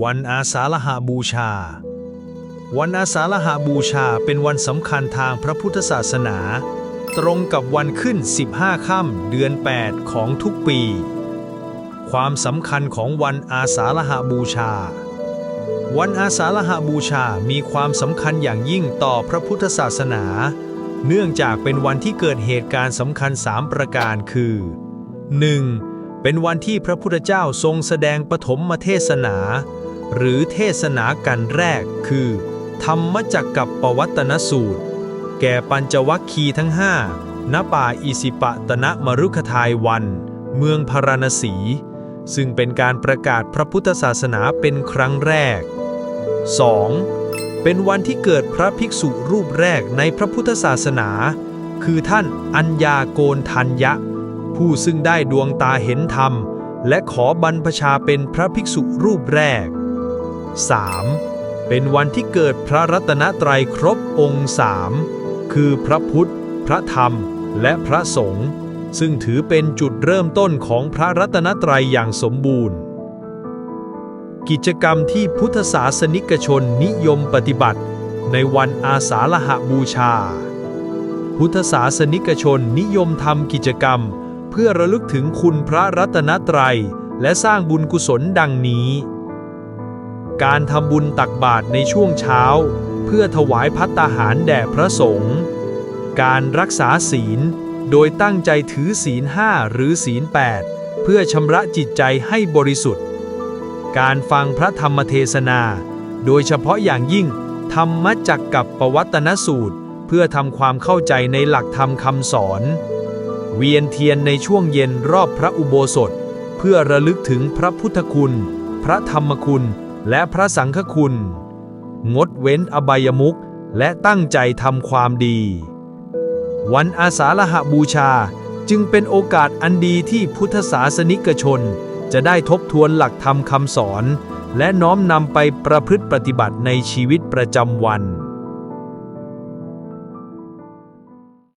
วันอาสาฬหบูชา วันอาสาฬหบูชาเป็นวันสำคัญทางพระพุทธศาสนา ตรงกับวันขึ้น 15 ค่ำเดือน 8 ของทุกปี ความสำคัญของวันอาสาฬหบูชา วันอาสาฬหบูชามีความสำคัญอย่างยิ่งต่อพระพุทธศาสนา เนื่องจากเป็นวันที่เกิดเหตุการณ์สำคัญ 3 ประการคือ 1. เป็นวันที่พระพุทธเจ้าทรงแสดงปฐมเทศนา หรือเทศนากันแรกคือ ธรรมจักกับปวัตนสูตร แก่ปัญจวัคคีทั้งห้าณป่าอิสิปะตนะมรุคทายวัน เมืองพาราณสี ซึ่งเป็นการประกาศพระพุทธศาสนาเป็นครั้งแรก 2. เป็นวันที่เกิดพระภิกษุรูปแรกในพระพุทธศาสนา คือท่านอัญญาโกนทัญญะ ผู้ซึ่งได้ดวงตาเห็นธรรม และขอบรรพชาเป็นพระภิกษุรูปแรก 3. เป็นวันที่เกิดพระรัตนตรัยครบองค์สามคือพระพุทธ พระธรรม และพระสงฆ์ซึ่งถือเป็นจุดเริ่มต้นของพระรัตนตรัยอย่างสมบูรณ์ กิจกรรมที่พุทธศาสนิกชนนิยมปฏิบัติ ในวันอาสาฬหบูชา พุทธศาสนิกชนนิยมทำกิจกรรม เพื่อระลึกถึงคุณพระรัตนตรัย และสร้างบุญกุศลดังนี้ การทำบุญตักบาตรในช่วงเช้า เพื่อถวายพัตตาหารแด่พระสงฆ์การรักษาศีล โดยตั้งใจถือศีลห้าหรือศีล 8 เพื่อชำระจิตใจให้บริสุทธิ์ การฟังพระธรรมเทศนา โดยเฉพาะอย่างยิ่ง ธรรมจักกับปวัตนสูตร เพื่อทำความเข้าใจในหลักธรรมคำสอน เวียนเทียนในช่วงเย็นรอบพระอุโบสถ เพื่อระลึกถึงพระพุทธคุณ พระธรรมคุณ และพระสังฆคุณ งดเว้นอบายมุขและตั้งใจทำความดี วันอาสาฬหบูชาจึงเป็นโอกาสอันดีที่พุทธศาสนิกชน จะได้ทบทวนหลักธรรมคำสอน และน้อมนำไปประพฤติปฏิบัติในชีวิตประจำวัน